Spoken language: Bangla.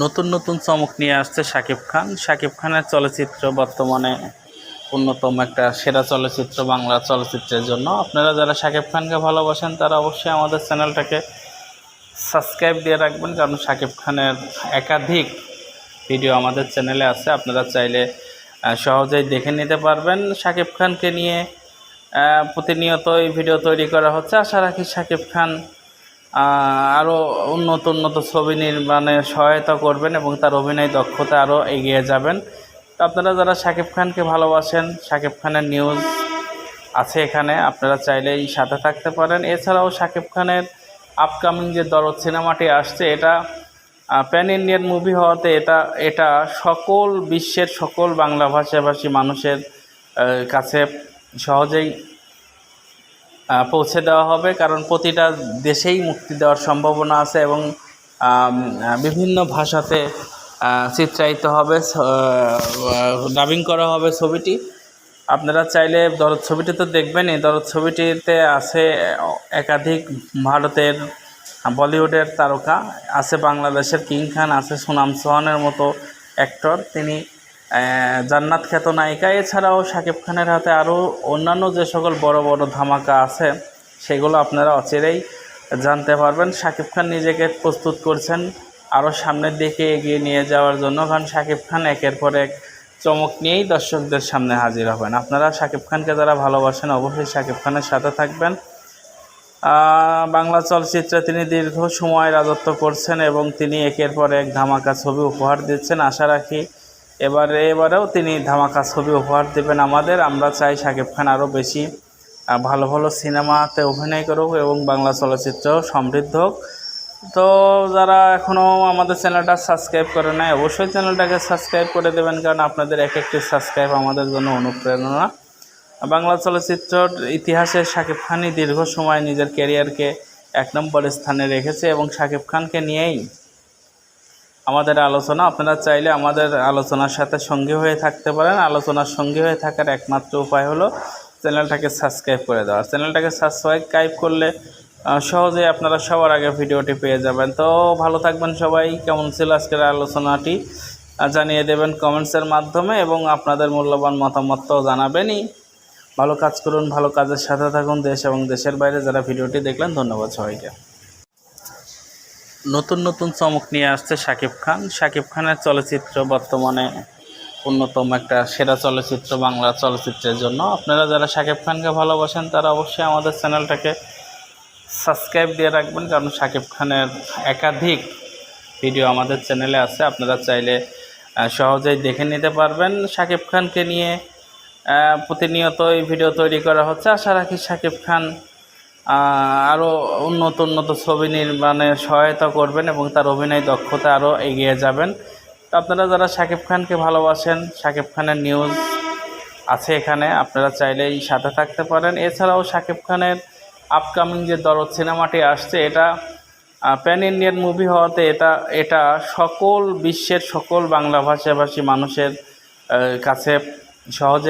নতুন নতুন চমক নিয়ে আসছে শাকিব খান। শাকিব খানের চলচ্চিত্র বর্তমানে অন্যতম একটা সেরা চলচ্চিত্র বাংলা চলচ্চিত্রের জন্য। আপনারা যারা শাকিব খানকে ভালোবাসেন তারা অবশ্যই আমাদের চ্যানেলটাকে সাবস্ক্রাইব দিয়ে রাখবেন কারণ শাকিব খানের একাধিক ভিডিও আমাদের চ্যানেলে আছে। আপনারা চাইলে সহজেই দেখে নিতে পারবেন। শাকিব খানকে নিয়ে আহ, প্রতিনিয়ত এই ভিডিও তৈরি করা হচ্ছে। আশা রাখি শাকিব খান আরও উন্নত উন্নত ছবি নির্মাণে সহায়তা করবেন এবং তার অভিনয় দক্ষতা আরও এগিয়ে যাবেন। তো আপনারা যারা শাকিব খানকে ভালোবাসেন, শাকিব খানের নিউজ আছে এখানে, আপনারা চাইলেই সাথে থাকতে পারেন। এছাড়াও শাকিব খানের আপকামিং যে দরদ সিনেমাটি আসছে, এটা প্যান ইন্ডিয়ান মুভি হওয়াতে এটা এটা সকল বিশ্বের, সকল বাংলা ভাষাভাষী মানুষের কাছে সহজেই পৌঁছে দেওয়া হবে, কারণ প্রতিটা দেশেই মুক্তি দেওয়ার সম্ভাবনা আছে এবং বিভিন্ন ভাষাতে চিত্রায়িত হবে ডাবিং করা হবে ছবিটি। আপনারা চাইলে দরদ ছবিটি তো দেখবেনই দরদ ছবিটিতে আছে একাধিক ভারতের, বলিউডের তারকা, আছে বাংলাদেশের কিং খান, আছে সুনাম সোহানের মতো অ্যাক্টর তিনি জান্নাত খ্যাত নায়িকা। এছাড়াও শাকিব খানের হাতে আরও অন্যান্য যে সকল বড় বড় ধামাকা আছে, সেগুলো আপনারা অচিরেই জানতে পারবেন। শাকিব খান নিজেকে প্রস্তুত করছেন আরও সামনের দিকে এগিয়ে নিয়ে যাওয়ার জন্য, কারণ শাকিব খান একের পর এক চমক নিয়েই দর্শকদের সামনে হাজির হবেন। আপনারা শাকিব খানকে যারা ভালোবাসেন, অবশ্যই শাকিব খানের সাথে থাকবেন। বাংলা চলচ্চিত্রে তিনি দীর্ঘ সময় রাজত্ব করছেন এবং তিনি একের পর এক ধামাকা ছবি উপহার দিচ্ছেন। আশা রাখি এবারে, এবারেও তিনি ধামাকা ছবি উপহার দেবেন আমাদের। আমরা চাই শাকিব খান আরও বেশি ভালো ভালো সিনেমাতে অভিনয় করুক এবং বাংলা চলচ্চিত্র সমৃদ্ধ হোক। তো যারা এখনও আমাদের চ্যানেলটা সাবস্ক্রাইব করে নাই, অবশ্যই চ্যানেলটাকে সাবস্ক্রাইব করে দেবেন, কারণ আপনাদের এক একটি সাবস্ক্রাইব আমাদের জন্য অনুপ্রেরণা। বাংলা চলচ্চিত্রর ইতিহাসে শাকিব খানই দীর্ঘ সময় নিজের ক্যারিয়ারকে এক নম্বর স্থানে রেখেছে এবং শাকিব খানকে নিয়েই আমাদের আলোচনা, আপনারা চাইলে আমাদের আলোচনার সাথে সঙ্গী হয়ে থাকতে পারেন। আলোচনার সঙ্গী হয়ে থাকার একমাত্র উপায় হলো চ্যানেলটাকে সাবস্ক্রাইব করে দেওয়া। চ্যানেলটাকে সাবস্ক্রাইব করলে সহজেই আপনারা সবার আগে ভিডিওটি পেয়ে যাবেন। তো ভালো থাকবেন সবাই। কেমন ছিল আজকের আলোচনাটি? জানিয়ে দেবেন কমেন্টসের মাধ্যমে এবং আপনাদের মূল্যবান মতামত তো জানাবেনই। ভালো কাজ করুন, ভালো কাজের সাথে থাকুন। দেশ এবং দেশের বাইরে যারা ভিডিওটি দেখলেন, ধন্যবাদ সবাইকে। নতুন নতুন চমক নিয়ে আসছে শাকিব খান। শাকিব খানের চলচ্চিত্র বর্তমানে অন্যতম একটা সেরা চলচ্চিত্র বাংলা চলচ্চিত্রের জন্য। আপনারা যারা শাকিব খানকে ভালোবাসেন তারা অবশ্যই আমাদের চ্যানেলটাকে সাবস্ক্রাইব দিয়ে রাখবেন কারণ শাকিব খানের একাধিক ভিডিও আমাদের চ্যানেলে আছে। আপনারা চাইলে সহজেই দেখে নিতে পারবেন। শাকিব খানকে নিয়ে আহ, প্রতিনিয়ত এই ভিডিও তৈরি করা হচ্ছে। আশা রাখি শাকিব খান আরও উন্নত উন্নত ছবি নির্মাণে সহায়তা করবেন এবং তার অভিনয় দক্ষতা আরও এগিয়ে যাবেন। তো আপনারা যারা শাকিব খানকে ভালোবাসেন, শাকিব খানের নিউজ আছে এখানে, আপনারা চাইলেই সাথে থাকতে পারেন। এছাড়াও শাকিব খানের আপকামিং যে দরদ সিনেমাটি আসছে, এটা প্যান ইন্ডিয়ান মুভি হওয়াতে এটা এটা সকল বিশ্বের সকল বাংলা ভাষাভাষী মানুষের কাছে সহজে